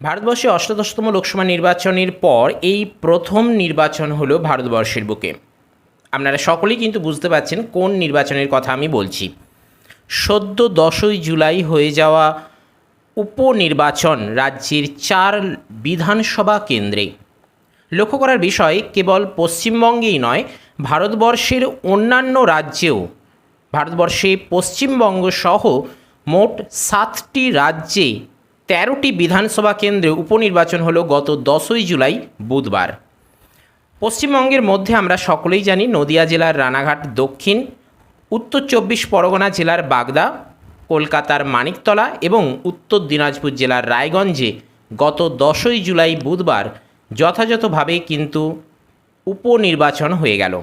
ভারতবর্ষে অষ্টাদশতম লোকসভা নির্বাচনের পর এই প্রথম নির্বাচন হলো ভারতবর্ষের বুকে। আপনারা সকলেই কিন্তু বুঝতে পারছেন কোন নির্বাচনের কথা আমি বলছি। সদ্য দশই জুলাই হয়ে যাওয়া উপনির্বাচন রাজ্যের চার বিধানসভা কেন্দ্রে। লক্ষ্য করার বিষয়, কেবল পশ্চিমবঙ্গেই নয়, ভারতবর্ষের অন্যান্য রাজ্যেও। ভারতবর্ষে পশ্চিমবঙ্গ সহ মোট সাতটি রাজ্যে তেরোটি বিধানসভা কেন্দ্রে উপনির্বাচন হলো গত দশই জুলাই, বুধবার। পশ্চিমবঙ্গের মধ্যে আমরা সকলেই জানি নদিয়া জেলার রানাঘাট দক্ষিণ, উত্তর চব্বিশ পরগনা জেলার বাগদা, কলকাতার মানিকতলা এবং উত্তর দিনাজপুর জেলার রায়গঞ্জে গত দশই জুলাই, বুধবার যথাযথভাবে কিন্তু উপনির্বাচন হয়ে গেল।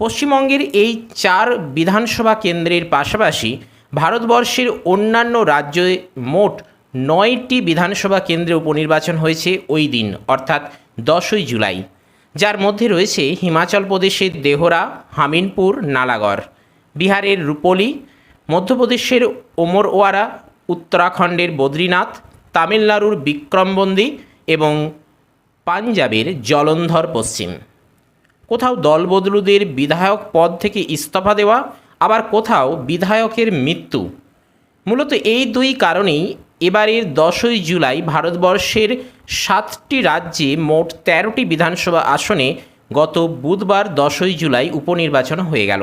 পশ্চিমবঙ্গের এই চার বিধানসভা কেন্দ্রের পাশাপাশি ভারতবর্ষের অন্যান্য রাজ্যে মোট নয়টি বিধানসভা কেন্দ্রে উপনির্বাচন হয়েছে ওই দিন, অর্থাৎ দশই জুলাই। যার মধ্যে রয়েছে হিমাচল প্রদেশের দেহরা, হামিনপুর, নালাগড়। বিহারের রূপলি, মধ্যপ্রদেশের ওমরওয়ারা, উত্তরাখণ্ডের বদ্রীনাথ, তামিলনাড়ুর বিক্রমবন্দি এবং পাঞ্জাবের জলন্ধর পশ্চিম। কোথাও দলবদলুদের বিধায়ক পদ থেকে ইস্তফা দেওয়া, আবার কোথাও বিধায়কের মৃত্যু। মূলত এই দুই কারণেই এবারের দশই জুলাই ভারতবর্ষের সাতটি রাজ্যে মোট তেরোটি বিধানসভা আসনে গত বুধবার দশই জুলাই উপনির্বাচন হয়ে গেল।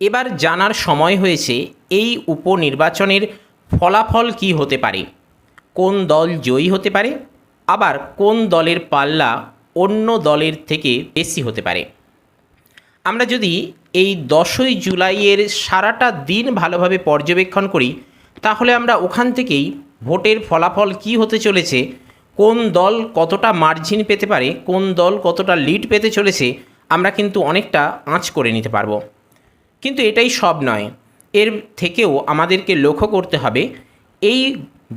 এবার জানার সময় হয়েছে, এই উপনির্বাচনের ফলাফল কি হতে পারে? কোন দল জয়ী হতে পারে? আবার কোন দলের পাল্লা অন্য দলের থেকে বেশি হতে পারে? আমরা যদি এই দশই জুলাইয়ের সারাটা দিন ভালোভাবে পর্যবেক্ষণ করি তাহলে আমরা ওখান থেকেই ভোটের ফলাফল কি হতে চলেছে, কোন দল কতটা মার্জিন পেতে পারে, কোন দল কতটা লিড পেতে চলেছে, আমরা কিন্তু অনেকটা আঁচ করে নিতে পারব। কিন্তু এটাই সব নয়, এর থেকেও আমাদেরকে লক্ষ্য করতে হবে, এই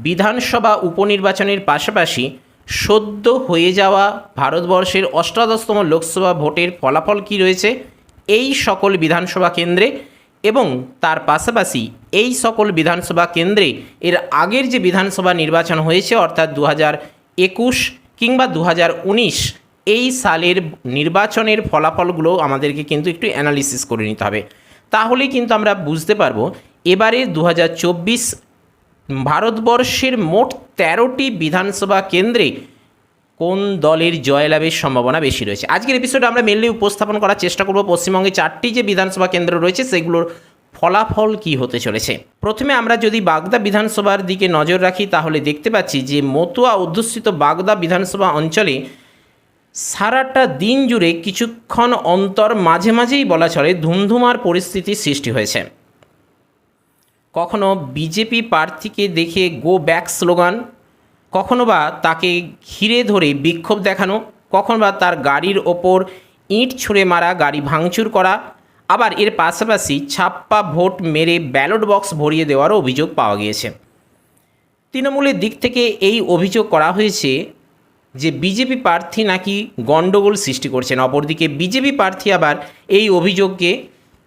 বিধানসভা উপনির্বাচনের পাশাপাশি সদ্য হয়ে যাওয়া ভারতবর্ষের অষ্টাদশতম লোকসভা ভোটের ফলাফল কি রয়েছে, এই সকল বিধানসভা কেন্দ্রে এবং তার পাশাপাশি এই সকল বিধানসভা কেন্দ্রে এর আগের যে বিধানসভা নির্বাচন হয়েছে, অর্থাৎ দু একুশ কিংবা দু হাজার উনিশ, এই সালের নির্বাচনের ফলাফলগুলো আমাদেরকে কিন্তু একটু অ্যানালিসিস করে নিতে হবে। তাহলেই কিন্তু আমরা বুঝতে পারব, এবারে দু হাজার চব্বিশ ভারতবর্ষের মোট তেরোটি বিধানসভা কেন্দ্রে কোন দলের জয়লাভের সম্ভাবনা বেশি রয়েছে? আজকের এপিসোডে আমরা মেনলি উপস্থাপন করার চেষ্টা করব পশ্চিমবঙ্গে চারটি যে বিধানসভা কেন্দ্র রয়েছে, সেগুলোর ফলাফল কি হতে চলেছে? প্রথমে আমরা যদি বাগদা বিধানসভার দিকে নজর রাখি, তাহলে দেখতে পাচ্ছি যে মতুয়া অধ্যুষিত বাগদা বিধানসভা অঞ্চলে সারাটা দিন জুড়ে কিছুক্ষণ অন্তর মাঝে মাঝেই বলা চলে ধুমধুমার পরিস্থিতির সৃষ্টি হয়েছে। কখনো বিজেপি প্রার্থীকে দেখে গো ব্যাক স্লোগান কখনো বা তাকে ঘিরে ধরে বিক্ষোভ দেখানো, কখনো বা তার গাড়ির ওপর ইঁট ছুঁড়ে মারা, গাড়ি ভাঙচুর করা, আবার এর পাশাপাশি ছাপ্পা ভোট মেরে ব্যালট বক্স ভরিয়ে দেওয়ারও অভিযোগ পাওয়া গিয়েছে। তৃণমূলের দিক থেকে এই অভিযোগ করা হয়েছে যে বিজেপি প্রার্থী নাকি গণ্ডগোল সৃষ্টি করছেন। অপরদিকে বিজেপি প্রার্থী আবার এই অভিযোগকে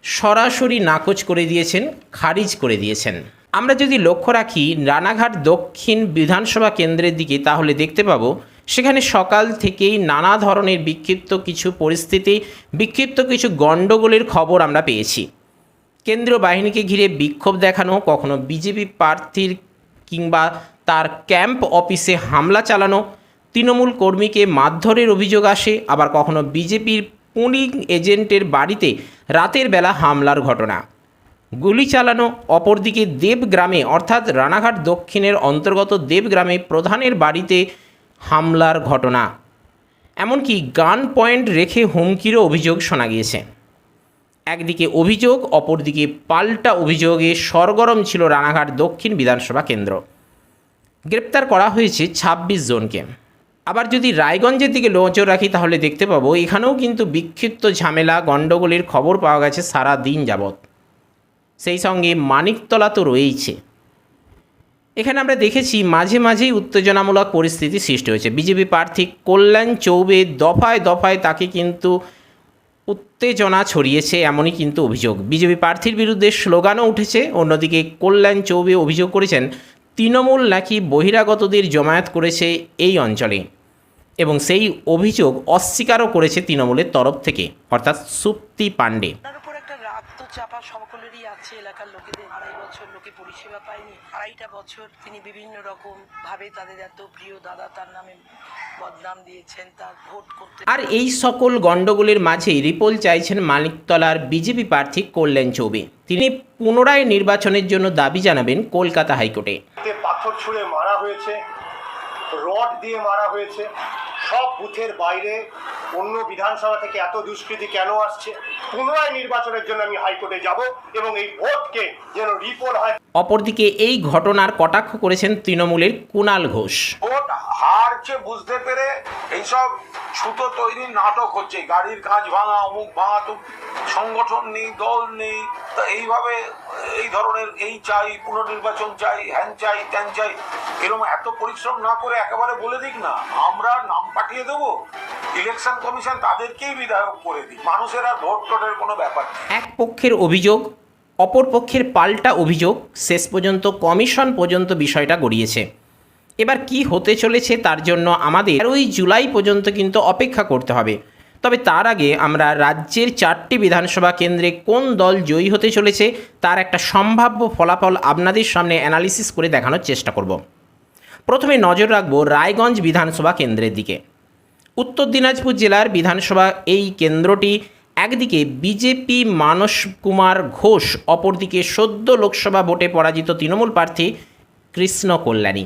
সরাসরি নাকচ করে দিয়েছেন, খারিজ করে দিয়েছেন। আমরা যদি লক্ষ্য রাখি, রানাঘাট দক্ষিণ বিধানসভা কেন্দ্রের দিকে তাহলে দেখতে পাবো, সেখানে সকাল থেকেই নানা ধরনের বিক্ষিপ্ত কিছু পরিস্থিতি, বিক্ষিপ্ত কিছু গণ্ডগোলের খবর আমরা পেয়েছি। কেন্দ্রীয় বাহিনীকে ঘিরে বিক্ষোভ দেখানো, কখনো বিজেপি প্রার্থীর কিংবা তার ক্যাম্প অফিসে হামলা চালানো, তৃণমূল কর্মীকে মারধরের অভিযোগ আসে, আবার কখনো বিজেপির পুলিং এজেন্টের বাড়িতে রাতের বেলা হামলার ঘটনা। গুলি চালানো অপরদিকে দেবগ্রামে, অর্থাৎ রানাঘাট দক্ষিণের অন্তর্গত দেবগ্রামে প্রধানের বাড়িতে হামলার ঘটনা। এমনকি গান পয়েন্ট রেখে হুমকিরও অভিযোগ শোনা গিয়েছে। একদিকে অভিযোগ, অপরদিকে পাল্টা অভিযোগে সরগরম ছিল রানাঘাট দক্ষিণ বিধানসভা কেন্দ্র। গ্রেপ্তার করা হয়েছে ২৬ জনকে। আবার যদি রায়গঞ্জের দিকে নজর রাখি, তাহলে দেখতে পাবো, এখানেও কিন্তু বিক্ষিপ্ত ঝামেলা, গণ্ডগোলের খবর পাওয়া গেছে সারা দিন যাবৎ। সেই সঙ্গে মানিকতলা তো রয়েইছে। এখানে আমরা দেখেছি মাঝে মাঝেই উত্তেজনামূলক পরিস্থিতি সৃষ্টি হয়েছে। বিজেপি প্রার্থী কল্যাণ চৌবে দফায় দফায় তাকে কিন্তু উত্তেজনা ছড়িয়েছে এমনই কিন্তু অভিযোগ। বিজেপি প্রার্থীর বিরুদ্ধে স্লোগানও উঠেছে। অন্যদিকে কল্যাণ চৌবে অভিযোগ করেছেন, তৃণমূল নাকি বহিরাগতদের জমায়েত করেছে এই অঞ্চলে? এবং সেই অভিযোগ অস্বীকারও করেছে তৃণমূলের তরফ থেকে, অর্থাৎ সুপ্তি পাণ্ডে। চাপা আছে এলাকার লোকেদের আড়াই বছর লোকে পরিষেবা পায়নি। আড়াইটা বছর তিনি বিভিন্ন রকম ভাবে তাদের এত প্রিয় দাদা তার নামে বদনাম দিয়েছেন তার ভোট করতে আর এই সকল গণ্ডগোলের মাঝেই রিপোল চাইছেন মানিকতলার বিজেপি প্রার্থী কল্যাণ চৌবে। তিনি পুনরায় নির্বাচনের জন্য দাবি জানাবেন কলকাতা হাইকোর্টে। পাথর ছুঁড়ে মারা হয়েছে। রড দিয়ে মারা হয়েছে। সব বুথের বাইরে অন্য বিধানসভা থেকে এত দুষ্কৃতি কেন আসছে? পুনরায় নির্বাচনের জন্য আমি হাইকোর্টে যাব এবং এই ভোটকে যেন রিপোল হয়। অপরদিকে এই ঘটনার কটাক্ষ করেছেন তৃণমূলের কুণাল ঘোষ। ভোট হারছে বুঝতে পেরে এইসব ছুতো তৈরির নাটক হচ্ছে। গাড়ির কাঁচ ভাঙা অমুক ভাঙা তো সংগঠন নেই দল নেই। তা এইভাবে এই ধরনের এই চাই পুনর্নির্বাচন চাই হ্যান চাই ত্যান চাই এরকম এত পরিশ্রম না করে একেবারে বলে দিক না, আমরা নাম পাঠিয়ে দেবো ইলেকশন কমিশন তাদেরকেই বিধায়ক করে দিই মানুষের আর ভোট টোটের কোনো ব্যাপার এক পক্ষের অভিযোগ, অপর পক্ষের পাল্টা অভিযোগ, শেষ পর্যন্ত কমিশন পর্যন্ত বিষয়টা গড়িয়েছে। এবার কি হতে চলেছে তার জন্য আমাদের তেরোই জুলাই পর্যন্ত কিন্তু অপেক্ষা করতে হবে। তবে তার আগে আমরা রাজ্যের চারটি বিধানসভা কেন্দ্রে কোন দল জয়ী হতে চলেছে, তার একটা সম্ভাব্য ফলাফল আপনাদের সামনে অ্যানালিসিস করে দেখানোর চেষ্টা করব। প্রথমে নজর রাখব রায়গঞ্জ বিধানসভা কেন্দ্রের দিকে। উত্তর দিনাজপুর জেলার বিধানসভা এই কেন্দ্রটি একদিকে বিজেপি মানস কুমার ঘোষ, অপরদিকে সদ্য লোকসভা ভোটে পরাজিত তৃণমূল প্রার্থী কৃষ্ণ কল্যাণী।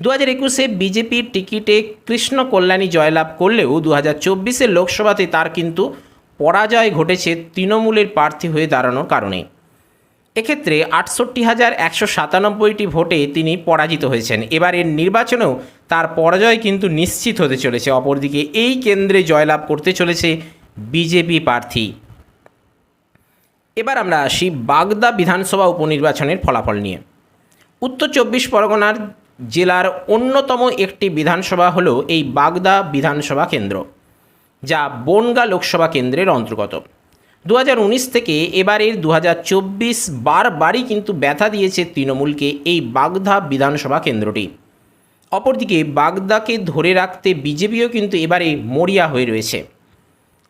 দু হাজার একুশে বিজেপির টিকিটে কৃষ্ণ কল্যাণী জয়লাভ করলেও দু হাজার চব্বিশের লোকসভাতে তার কিন্তু পরাজয় ঘটেছে তৃণমূলের প্রার্থী হয়ে দাঁড়ানোর কারণে। এক্ষেত্রে আটষট্টি হাজার একশো সাতানব্বইটি ভোটে তিনি পরাজিত হয়েছেন। এবারের নির্বাচনেও তার পরাজয় কিন্তু নিশ্চিত হতে চলেছে। অপরদিকে এই কেন্দ্রে জয়লাভ করতে চলেছে বিজেপি প্রার্থী। এবার আমরা আসি বাগদা বিধানসভা উপনির্বাচনের ফলাফল নিয়ে। উত্তর চব্বিশ পরগনার জেলার অন্যতম একটি বিধানসভা হলো এই বাগদা বিধানসভা কেন্দ্র, যা বনগা লোকসভা কেন্দ্রের অন্তর্গত। দু হাজার উনিশ থেকে এবারের দু হাজার চব্বিশ বারবারই কিন্তু ব্যথা দিয়েছে তৃণমূলকে এই বাগদা বিধানসভা কেন্দ্রটি। অপরদিকে বাগদাকে ধরে রাখতে বিজেপিও কিন্তু এবারে মরিয়া হয়ে রয়েছে।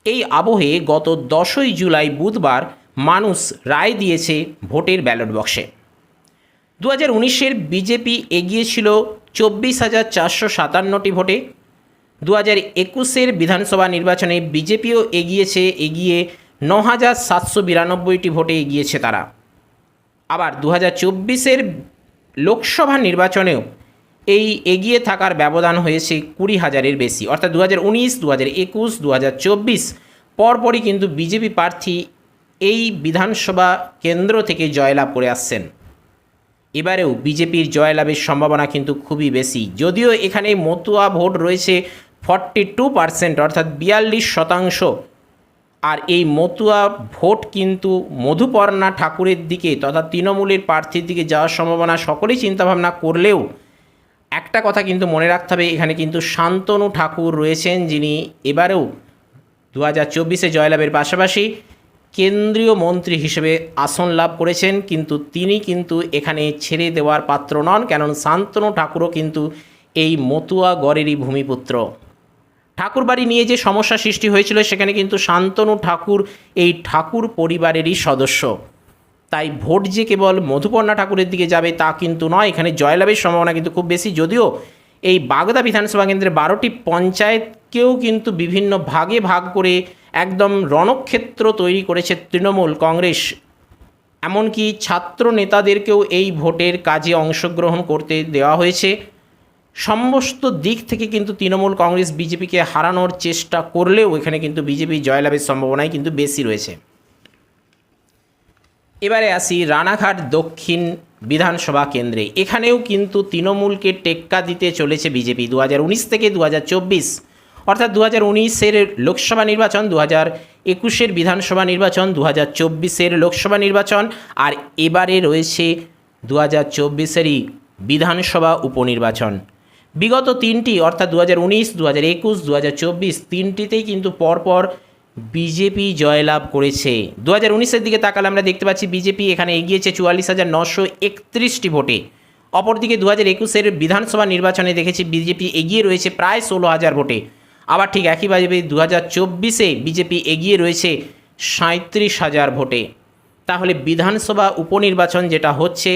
এই আবহে গত দশই জুলাই বুধবার মানুষ রায় দিয়েছে ভোটের ব্যালট বক্সে। দু হাজার উনিশের বিজেপি এগিয়েছিল চব্বিশ হাজার চারশো সাতান্নটি ভোটে। দু হাজার একুশের বিধানসভা নির্বাচনে বিজেপিও এগিয়েছে, এগিয়ে ন হাজার সাতশো বিরানব্বইটি ভোটে এগিয়েছে তারা। আবার দু হাজার চব্বিশের লোকসভা নির্বাচনেও এই এগিয়ে থাকার ব্যবধান হয়েছে কুড়ি হাজারের বেশি। অর্থাৎ দু হাজার উনিশ দু হাজার একুশ দু হাজার চব্বিশ পরপরই কিন্তু বিজেপি প্রার্থী এই বিধানসভা কেন্দ্র থেকে জয়লাভ করে আসছেন। এবারেও বিজেপির জয়লাভের সম্ভাবনা কিন্তু খুবই বেশি। যদিও এখানে মতুয়া ভোট রয়েছে ফর্টি টু পার্সেন্ট, অর্থাৎ বিয়াল্লিশ শতাংশ আর এই মতুয়া ভোট কিন্তু মধুপর্ণা ঠাকুরের দিকে তথা তৃণমূলের প্রার্থীর দিকে যাওয়ার সম্ভাবনা সকলেই চিন্তাভাবনা করলেও একটা কথা কিন্তু মনে রাখতে হবে, এখানে কিন্তু শান্তনু ঠাকুর রয়েছেন যিনি এবারেও দু হাজার চব্বিশে জয়লাভের পাশাপাশি কেন্দ্রীয় মন্ত্রী হিসেবে আসন লাভ করেছেন, কিন্তু তিনি কিন্তু এখানে ছেড়ে দেওয়ার পাত্র নন কেন শান্তনু ঠাকুরও কিন্তু এই মতুয়া গড়েরই ভূমিপুত্র। ঠাকুরবাড়ি নিয়ে যে সমস্যা সৃষ্টি হয়েছিল, সেখানে কিন্তু শান্তনু ঠাকুর, এই ঠাকুর পরিবারেরই সদস্য। তাই ভোট যে কেবল মধুপর্ণা ঠাকুরের দিকে যাবে তা কিন্তু নয়, এখানে জয়লাভের সম্ভাবনা কিন্তু খুব বেশি। যদিও এই বাগদা বিধানসভা কেন্দ্রের বারোটি পঞ্চায়েতকেও কিন্তু বিভিন্ন ভাগে ভাগ করে একদম রণক্ষেত্র তৈরি করেছে তৃণমূল কংগ্রেস। এমনকি ছাত্র নেতাদেরকেও এই ভোটের কাজে অংশগ্রহণ করতে দেওয়া হয়েছে। সমস্ত দিক থেকে কিন্তু তৃণমূল কংগ্রেস বিজেপিকে হারানোর চেষ্টা করলেও এখানে কিন্তু বিজেপি জয়লাভের সম্ভাবনাই কিন্তু বেশি রয়েছে। এবারে আসি রানাঘাট দক্ষিণ বিধানসভা কেন্দ্রে। এখানেও কিন্তু তৃণমূলকে টেক্কা দিতে চলেছে বিজেপি। দু হাজার উনিশ থেকে দু হাজার চব্বিশ, অর্থাৎ দু হাজার উনিশের লোকসভা নির্বাচন দু হাজার একুশের বিধানসভা নির্বাচন দু হাজার চব্বিশের লোকসভা নির্বাচন আর এবারে রয়েছে দু হাজার চব্বিশেরই বিধানসভা উপনির্বাচন। বিগত তিনটি, অর্থাৎ দু হাজার উনিশ দু হাজার একুশ দু হাজার চব্বিশ, তিনটিতেই কিন্তু পরপর বিজেপি জয়লাভ করেছে। দু হাজার উনিশের দিকে তাকালে আমরা দেখতে পাচ্ছি বিজেপি এখানে এগিয়েছে চুয়াল্লিশ হাজার নশো একত্রিশটি ভোটে। অপরদিকে দু হাজার একুশের বিধানসভা নির্বাচনে দেখেছি বিজেপি এগিয়ে রয়েছে প্রায় ষোলো হাজার ভোটে। আবার ঠিক একইভাবে দু হাজার চব্বিশে বিজেপি এগিয়ে রয়েছে সাঁত্রিশ হাজার ভোটে। তাহলে বিধানসভা উপনির্বাচন যেটা হচ্ছে,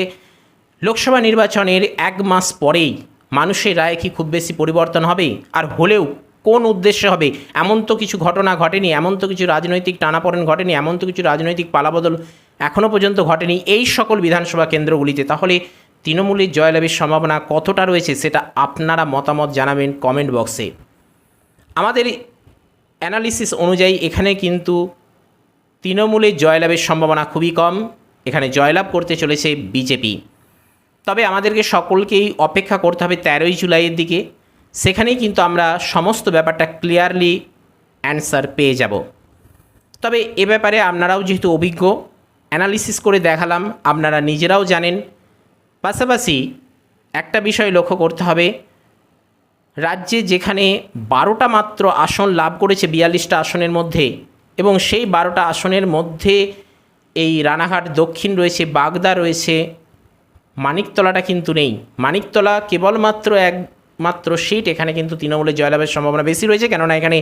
লোকসভা নির্বাচনের এক মাস পরেই মানুষের রায় কি খুব বেশি পরিবর্তন হবে? আর হলেও কোন উদ্দেশ্যে হবে? এমন তো কিছু ঘটনা ঘটেনি, এমন তো কিছু রাজনৈতিক টানাপড়েন ঘটেনি, এমন তো কিছু রাজনৈতিক পালাবদল এখনও পর্যন্ত ঘটেনি এই সকল বিধানসভা কেন্দ্রগুলিতে। তাহলে তৃণমূলের জয়লাভের সম্ভাবনা কতটা রয়েছে সেটা আপনারা মতামত জানাবেন কমেন্ট বক্সে আমাদের অ্যানালিসিস অনুযায়ী এখানে কিন্তু তৃণমূলের জয়লাভের সম্ভাবনা খুবই কম। এখানে জয়লাভ করতে চলেছে বিজেপি। তবে আমাদেরকে সকলকেই অপেক্ষা করতে হবে তেরোই জুলাইয়ের দিকে। সেখানেই কিন্তু আমরা সমস্ত ব্যাপারটা ক্লিয়ারলি অ্যান্সার পেয়ে যাব। তবে এ ব্যাপারে আপনারাও যেহেতু অভিজ্ঞ অ্যানালিসিস করে দেখালাম, আপনারা নিজেরাও জানেন। পাশাপাশি একটা বিষয় লক্ষ্য করতে হবে, রাজ্যে যেখানে বারোটা মাত্র আসন লাভ করেছে বিয়াল্লিশটা আসনের মধ্যে এবং সেই বারোটা আসনের মধ্যে এই রানাঘাট দক্ষিণ রয়েছে, বাগদা রয়েছে মানিকতলাটা কিন্তু নেই। মানিকতলা কেবলমাত্র একমাত্র সিট এখানে কিন্তু তৃণমূলের জয়লাভের সম্ভাবনা বেশি রয়েছে, কেননা এখানে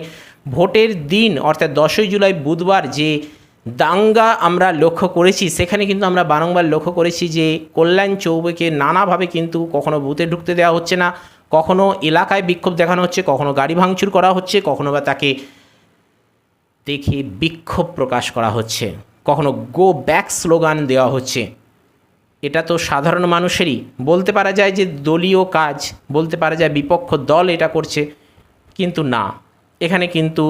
ভোটের দিন, অর্থাৎ দশই জুলাই বুধবার যে দাঙ্গা আমরা লক্ষ্য করেছি, সেখানে কিন্তু আমরা বারংবার লক্ষ্য করেছি যে কল্যাণ চৌবেকে নানাভাবে কিন্তু কখনো বুথে ঢুকতে দেওয়া হচ্ছে না, কখনো এলাকায় বিক্ষোভ দেখানো হচ্ছে, কখনো গাড়ি ভাঙচুর করা হচ্ছে, কখনো বা তাকে দেখে বিক্ষোভ প্রকাশ করা হচ্ছে, কখনো গো ব্যাক স্লোগান দেওয়া হচ্ছে। এটা তো সাধারণ মানুষেরই। বলতে পারা যায় যে দলীয় কাজ, বলতে পারা যায় বিপক্ষ দল এটা করছে, কিন্তু না। এখানে কিন্তু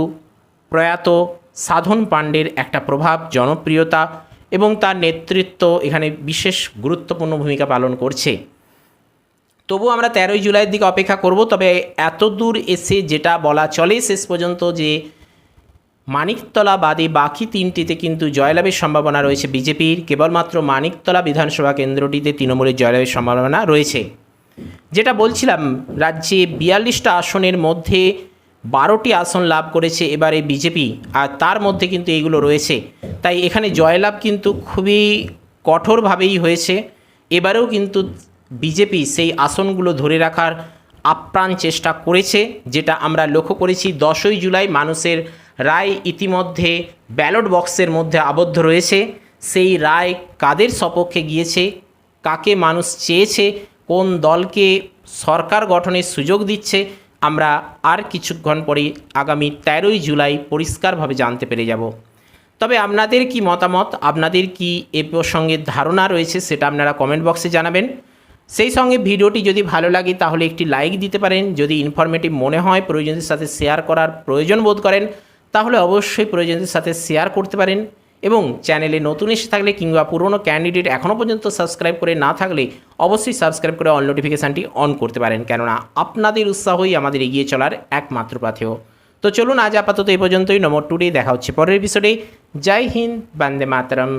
প্রয়াত সাধন পাণ্ডের একটা প্রভাব, জনপ্রিয়তা এবং তার নেতৃত্ব এখানে বিশেষ গুরুত্বপূর্ণ ভূমিকা পালন করছে। তবু আমরা তেরোই জুলাইয়ের দিকে অপেক্ষা করব, তবে এত দূর এসে যেটা বলা চলে শেষ পর্যন্ত যে মানিকতলা বাদে বাকি তিনটিতে কিন্তু জয়লাভের সম্ভাবনা রয়েছে বিজেপির। কেবলমাত্র মানিকতলা বিধানসভা কেন্দ্রটিতে তৃণমূলের জয়লাভের সম্ভাবনা রয়েছে। যেটা বলছিলাম, রাজ্যে বিয়াল্লিশটা আসনের মধ্যে বারোটি আসন লাভ করেছে এবারে বিজেপি, আর তার মধ্যে কিন্তু এইগুলো রয়েছে। তাই এখানে জয়লাভ কিন্তু খুবই কঠোরভাবেই হয়েছে। এবারেও কিন্তু বিজেপি সেই আসনগুলো ধরে রাখার আপ্রাণ চেষ্টা করেছে, যেটা আমরা লক্ষ্য করেছি দশই জুলাই মানুষের রায় ইতিমধ্যে ব্যালট বক্সের মধ্যে আবদ্ধ রয়েছে। সেই রায় কাদের সপক্ষে গিয়েছে? কাকে মানুষ চেয়েছে? কোন দলকে সরকার গঠনের সুযোগ দিচ্ছে? আমরা আর কিছুক্ষণ পরে আগামী তেরোই জুলাই পরিষ্কারভাবে জানতে পেরে যাব। তবে আপনাদের কি মতামত? আপনাদের কি এ প্রসঙ্গে ধারণা রয়েছে সেটা আপনারা কমেন্ট বক্সে জানাবেন। সেই সঙ্গে ভিডিওটি যদি ভালো লাগে তাহলে একটি লাইক দিতে পারেন। যদি ইনফরমেটিভ মনে হয় প্রয়োজনের সাথে শেয়ার করার প্রয়োজন বোধ করেন তাহলে অবশ্যই প্রয়োজনের সাথে শেয়ার করতে পারেন এবং চ্যানেলে নতুন এসে থাকলে কিংবা পুরনো ক্যান্ডিডেট এখনও পর্যন্ত সাবস্ক্রাইব করে না থাকলে অবশ্যই সাবস্ক্রাইব করে অল নোটিফিকেশানটি অন করতে পারেন। কেননা আপনাদের উৎসাহই আমাদের এগিয়ে চলার একমাত্র পাথেয়। তো চলুন আজ আপাতত এই পর্যন্তই। নম্বর টুডে দেখা হচ্ছে পরের এপিসোডে জয় হিন্দ, বন্দে মাতরম।